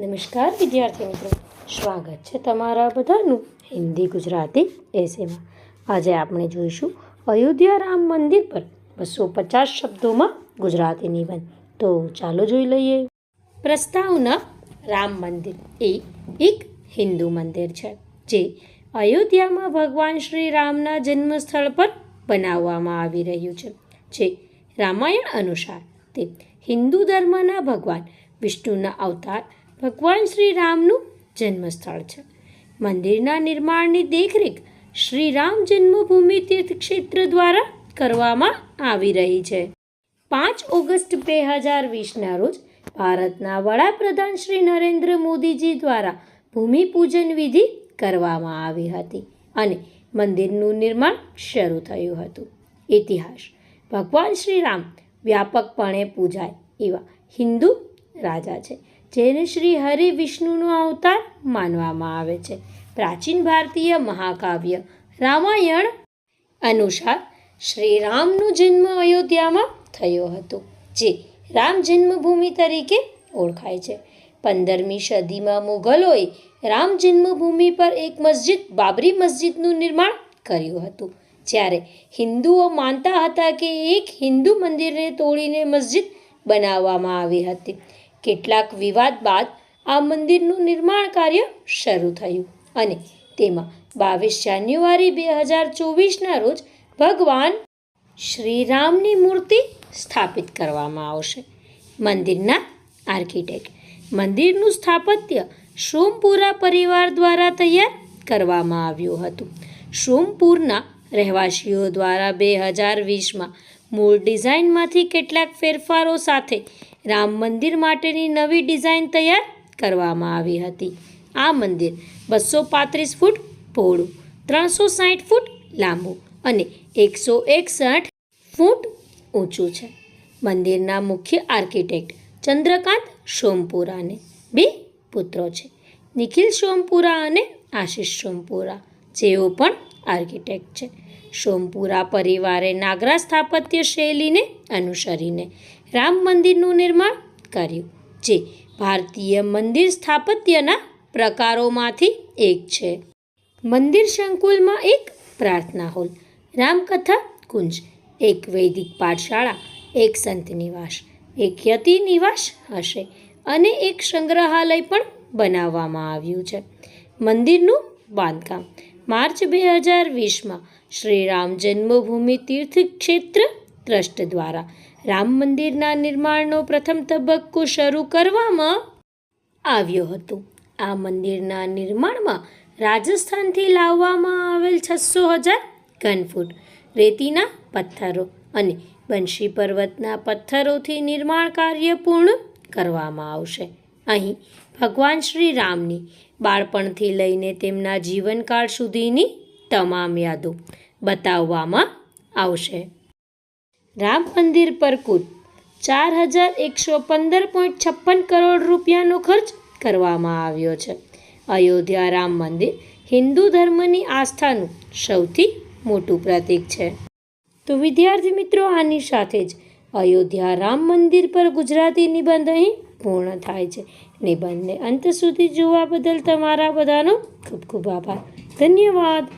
નમસ્કાર વિદ્યાર્થી મિત્રો. સ્વાગત છે તમારા બધાનું હિન્દી ગુજરાતી એસેમાં આજે આપણે જોઈશું અયોધ્યા રામ મંદિર પર બસો પચાસ શબ્દોમાં ગુજરાતી નિબંધ. તો ચાલો જોઈ લઈએ. પ્રસ્તાવના રામ મંદિર એ એક હિન્દુ મંદિર છે, જે અયોધ્યામાં ભગવાન શ્રી રામના જન્મસ્થળ પર બનાવવામાં આવી રહ્યું છે, જે રામાયણ અનુસાર તે હિન્દુ ધર્મના ભગવાન વિષ્ણુના અવતાર ભગવાન શ્રી રામનું જન્મસ્થળ છે. મંદિરના નિર્માણની દેખરેખ શ્રી રામ જન્મભૂમિ તીર્થક્ષેત્ર દ્વારા કરવામાં આવી રહી છે. પાંચ ઓગસ્ટ બે હજાર વીસના રોજ ભારતના વડાપ્રધાન શ્રી નરેન્દ્ર મોદીજી દ્વારા ભૂમિપૂજન વિધિ કરવામાં આવી હતી અને મંદિરનું નિર્માણ શરૂ થયું હતું. ઇતિહાસ. ભગવાન શ્રી રામ વ્યાપકપણે પૂજાય એવા હિન્દુ રાજા છે. જેને શ્રી હરિ વિષ્ણુનો અવતાર માનવામાં આવે છે. પ્રાચીન ભારતીય મહાકાવ્ય રામાયણ અનુસાર શ્રી રામનો જન્મ અયોધ્યામાં થયો હતો, જે રામ જન્મભૂમિ તરીકે ઓળખાય છે. પંદરમી સદીમાં મુઘલોએ રામ જન્મભૂમિ પર એક મસ્જિદ, બાબરી મસ્જિદનું નિર્માણ કર્યું હતું. જ્યારે હિન્દુઓ માનતા હતા કે એક હિન્દુ મંદિરને તોડીને મસ્જિદ બનાવવામાં આવી હતી. કેટલાક વિવાદ બાદ આ મંદિરનું નિર્માણ કાર્ય શરૂ થયું અને તેમાં બાવીસ જાન્યુઆરી બે હજાર ચોવીસના રોજ ભગવાન શ્રીરામની મૂર્તિ સ્થાપિત કરવામાં આવશે. મંદિરના આર્કિટેક્ટ. મંદિરનું સ્થાપત્ય સોમપુરા પરિવાર દ્વારા તૈયાર કરવામાં આવ્યું હતું. સોમપુરના રહેવાસીઓ દ્વારા બે હજાર વીસમાં મૂળ ડિઝાઇનમાંથી કેટલાક ફેરફારો સાથે રામ મંદિર માટેની નવી ડિઝાઇન તૈયાર કરવામાં આવી હતી. આ મંદિર બસો પાંત્રીસ ફૂટ પહોળું, ત્રણસો સાઠ ફૂટ લાંબુ અને એકસો એકસઠ ફૂટ ઊંચું છે. મંદિરના મુખ્ય આર્કિટેક્ટ ચંદ્રકાંત સોમપુરાને બે પુત્રો છે. નિખિલ સોમપુરા અને આશિષ સોમપુરા, જેઓ પણ આર્કિટેક્ટ છે. સોમપુરા પરિવારે નાગરા સ્થાપત્ય શૈલીને અનુસરીને રામ મંદિરનું નિર્માણ કર્યું, જે ભારતીય મંદિર સ્થાપત્યના પ્રકારોમાંથી એક છે. મંદિર સંકુલમાં એક પ્રાર્થના હોલ, રામકથા કુંજ, એક વૈદિક પાઠશાળા, એક સંત નિવાસ, એક યતિ નિવાસ હશે અને એક સંગ્રહાલય પણ બનાવવામાં આવ્યું છે. મંદિરનું બાંધકામ માર્ચ બે હજાર વીસમાં શ્રી રામ જન્મભૂમિ તીર્થ ક્ષેત્ર ટ્રસ્ટ દ્વારા રામ મંદિરના નિર્માણનો પ્રથમ તબક્કો શરૂ કરવામાં આવ્યો હતો. આ મંદિરના નિર્માણમાં રાજસ્થાનથી લાવવામાં આવેલ છસો હજાર ઘનફૂટ, રેતીના પથ્થરો અને બંશી પર્વતના પથ્થરોથી નિર્માણ કાર્ય પૂર્ણ કરવામાં આવશે. અહીં. ભગવાન શ્રી રામની બાળપણથી લઈને તેમના જીવનકાળ સુધીની તમામ યાદો બતાવવામાં આવશે. રામ મંદિર પર કુલ ચાર હજાર એકસો પંદર પોઈન્ટ છપ્પન કરોડ રૂપિયાનો ખર્ચ કરવામાં આવ્યો છે. અયોધ્યા રામ મંદિર હિન્દુ ધર્મની આસ્થાનું સૌથી મોટું પ્રતીક છે. તો વિદ્યાર્થી મિત્રો, આની સાથે જ અયોધ્યા રામ મંદિર પર ગુજરાતી નિબંધ અહીં પૂર્ણ થાય છે. નિબંધને અંત સુધી જોવા બદલ તમારા બધાનો ખૂબ ખૂબ આભાર. ધન્યવાદ.